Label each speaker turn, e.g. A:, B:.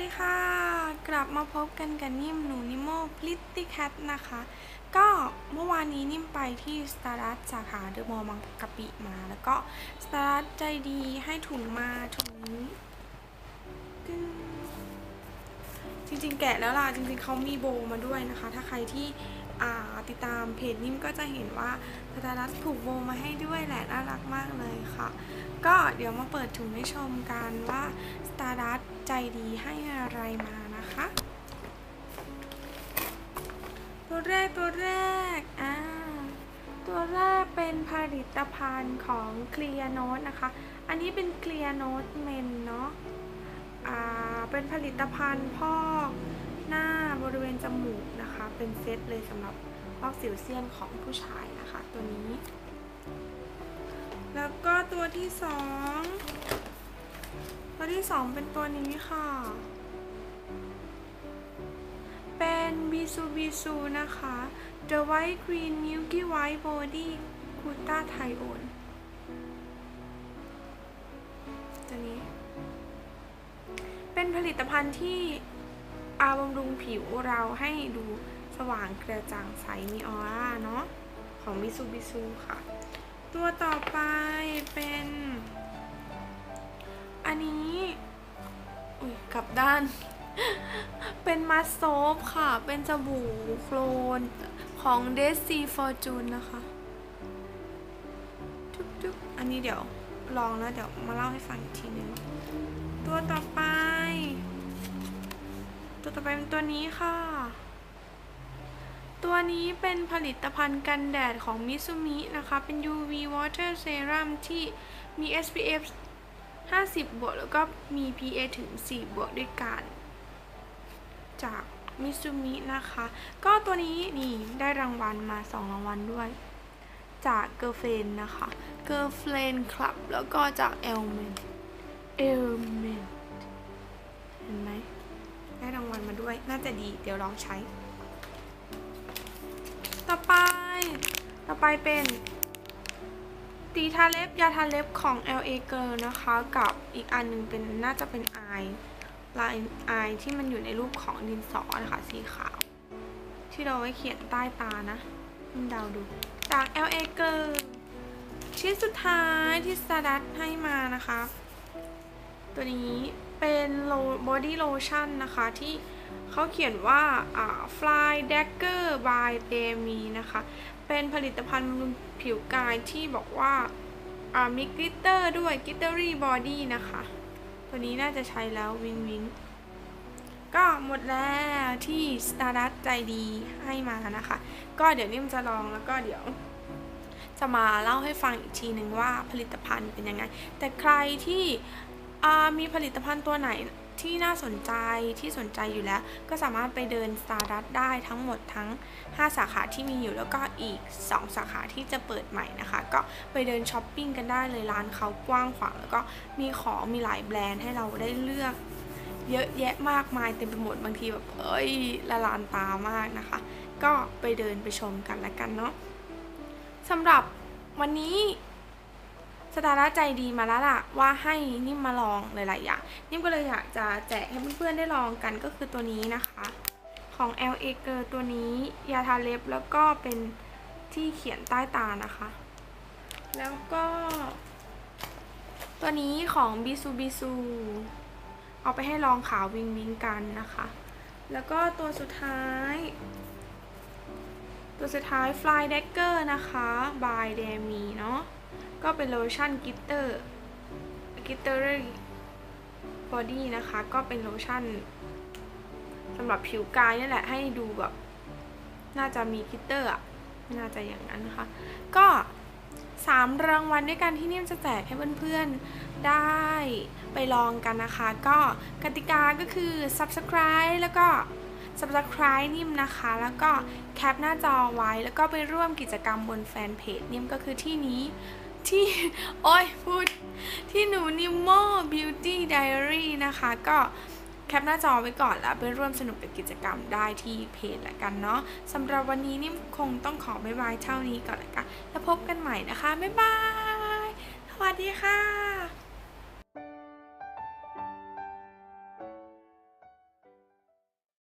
A: ดีค่ะ กลับมาพบกันกับนิ่มหนูนิโมพลิตตี้แคทนะคะ ก็เมื่อวานนี้นิ่มไปที่สตาร์ดัสสาขาเดอะมอลล์บางกะปิมา แล้วก็สตาร์ดัสใจดีให้ถุงมาถุงจริงๆแกะแล้วล่ะ จริงๆเขามีโบมาด้วยนะคะ ถ้าใครที่ติดตามเพจนิ่มก็จะเห็นว่าสตาร์ดัสผูกโบมาให้ด้วยแหละน่ารักมากเลยค่ะ ก็เดี๋ยวมาเปิดถุงให้ชมกันว่าสตาร์ดัส ใจดีให้อะไรมานะคะ ตัวแรกตัวแรกอ่าตัวแรกเป็นผลิตภัณฑ์ของ Clear Note นะคะ อันนี้เป็น Clear Note Men เนาะอ่าเป็นผลิตภัณฑ์พอกหน้าบริเวณจมูกนะคะ เป็นเซตเลยสำหรับพอกสิวเซียนของผู้ชายนะคะ ตัวนี้ แล้วก็ตัวที่สอง ตัวที่สองเป็นตัวนี้ค่ะ เป็นบิซูบิซูนะคะ The White Green Milky White Body Kuta t h a i o n ตัวนี้ เป็นผลิตภัณฑ์ที่อาบำรุงผิวเราให้ดูสว่างกระจ่างใสมีออร่าเนาะของบิซูบิซูค่ะ ตัวต่อไปเป็น อันนี้อุ้ยกลับด้าน เป็นมาสโซฟค่ะ เป็นสบู่โคลนของ d e s i Fortune นะคะทุกๆอันนี้เดี๋ยวลองแล้วเดี๋ยวมาเล่าให้ฟังอีกทีนึง ตัวต่อไป ตัวต่อไปเป็นตัวนี้ค่ะ ตัวนี้เป็นผลิตภัณฑ์กันแดดของมิซูมินะคะ เป็น UV Water Serum ที่มี SPF 50 บวกแล้วก็มี PA ถึง 4 บวกด้วยกัน จากมิซูมินะคะ ก็ตัวนี้นี่ได้รางวัลมา 2 รางวัลด้วย จากเกอร์เฟนนะคะ เกอร์เฟนคลับแล้วก็จากเอลเมนเอลเมนเห็นไหมได้รางวัลมาด้วย น่าจะดี เดี๋ยวลองใช้ ต่อไป ต่อไปเป็น ตีทาเล็บยาทาเล็บของ LA Girl นะคะ กับอีกอันหนึงเป็นน่าจะเป็นอายลายอายที่มันอยู่ในรูปของดินสอนะคะสีขาว ที่เราไว้เขียนใต้ตานะมันเดาดูจาก LA Girl ชิ้นสุดท้ายที่ Stardust ให้มานะคะ ตัวนี้เป็นโลบอดี้โลชั่นนะคะที่ เขาเขียนว่าอ่า Fly Dagger by Demi นะคะ เป็นผลิตภัณฑ์บำรุงผิวกายที่บอกว่าอ่ามีกลิตเตอร์ด้วยกลิตเตอรี่บอดี้นะคะ ตัวนี้น่าจะใช้แล้ววิงวิงก็หมดแล้วที่ Stardust ใจดีให้มานะคะ ก็เดี๋ยวนิ่มจะลองแล้วก็เดี๋ยว จะมาเล่าให้ฟังอีกทีหนึ่งว่าผลิตภัณฑ์เป็นยังไง แต่ใครที่มีผลิตภัณฑ์ตัวไหน ที่น่าสนใจที่สนใจอยู่แล้ว ก็สามารถไปเดิน Stardust ได้ทั้งหมดทั้ง 5 สาขาที่มีอยู่แล้วก็อีก 2 สาขาที่จะเปิดใหม่นะคะ ก็ไปเดินช้อปปิ้งกันได้เลยร้านเขากว้างขวาง แล้วก็มีของมีหลายแบรนด์ให้เราได้เลือกเยอะแยะมากมายเต็มไปหมดบางทีแบบเอ้ยละลานตามากนะคะ ก็ไปเดินไปชมกันละกันเนาะสำหรับวันนี้ สตาร์ใจดีมาแล้วล่ะว่าให้นิ่มมาลองหลายๆอย่างนิ่มก็เลยอยากจะแจกให้เพื่อนๆได้ลองกันก็คือตัวนี้นะคะ ของ LA Girl ตัวนี้ยาทาเล็บแล้วก็เป็นที่เขียนใต้ตานะคะ แล้วก็ ตัวนี้ของบิซูบิซูเอาไปให้ลองขาววิงวิงกันนะคะ แล้วก็ตัวสุดท้าย ตัวสุดท้าย Fly Dagger นะคะ by Demi เนาะ ก็เป็นโลชั่นกิตเตอร์กิตเตอร์บอดี้นะคะ ก็เป็นโลชั่นสำหรับผิวกายนี่แหละให้ดูแบบ น่าจะมีกิตเตอร์อะน่าจะอย่างนั้นนะคะ ก็สามรางวัลด้วยกันที่นิ่มจะแจกให้เพื่อนๆ ได้ไปลองกันนะคะ ก็กติกาก็คือ subscribe แล้วก็ subscribe นิ่มนะคะ แล้วก็แคปหน้าจอไว้ แล้วก็ไปร่วมกิจกรรมบนแฟนเพจนิ่มก็คือที่นี้ ที่ โอ้ยพูด ที่หนูนิมโม Beauty Diary นะคะ ก็แคปหน้าจอไว้ก่อนแล้วไปร่วมสนุกกับกิจกรรมได้ที่เพจละกันเนาะสำหรับวันนี้นิ่มคงต้องขอบ๊ายบายเท่านี้ก่อนละกัน แล้วพบกันใหม่นะคะ บ๊ายบาย สวัสดีค่ะ